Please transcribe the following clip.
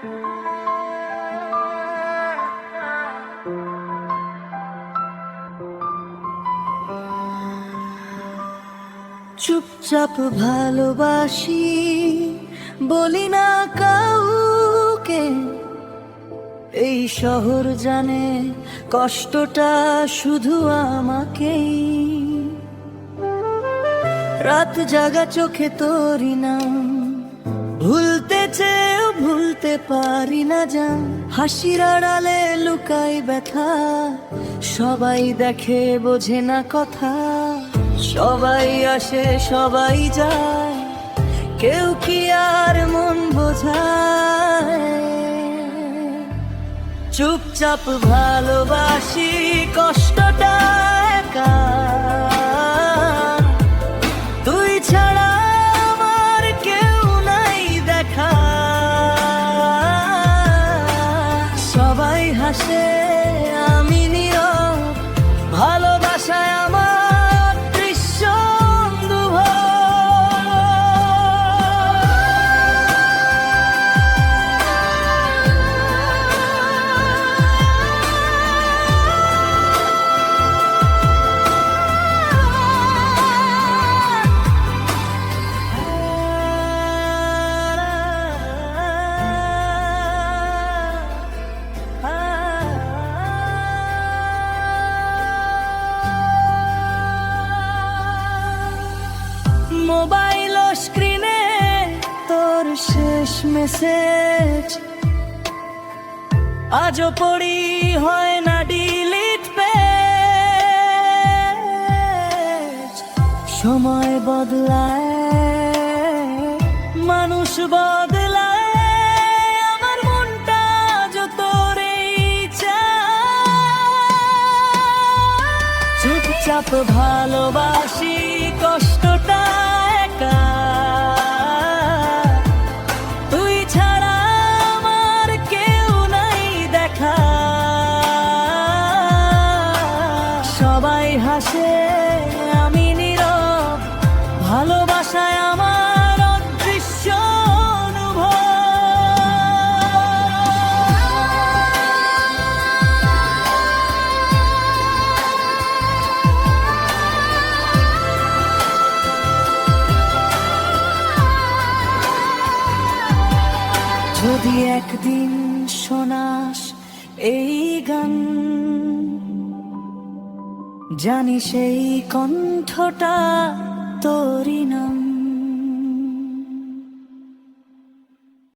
চুপচাপ ভালোবাসি, বলি না কাউকে। এই শহর জানে কষ্টটা শুধু আমাকেই। রাত জাগা চোখে তোরি নাম ভুলতে চেয়েও ভুলতে পারি না জান হাসির আড়ালে লুকাই ব্যথা। সবাই দেখে, বোঝে না কথা। সবাই আসে, সবাই যায়। কেউ কি আর মন বোঝায়? চুপচাপ ভালোবাসি কষ্টটা একা। সবাই মোবাইল স্ক্রিনে তোর শেষ মেসেজ। আজও পড়ি হয় না ডিলিট পেজ। সময় বদলায়, মানুষ বদলায়, আমার মনটা যত চুপচাপ ভালোবাসি কষ্টটা হাসে আমি নীরব। ভালোবাসায় আমার অদৃশ্য যদি একদিন শোনাস এই গান জানি সেই কণ্ঠটা তোরই নাম।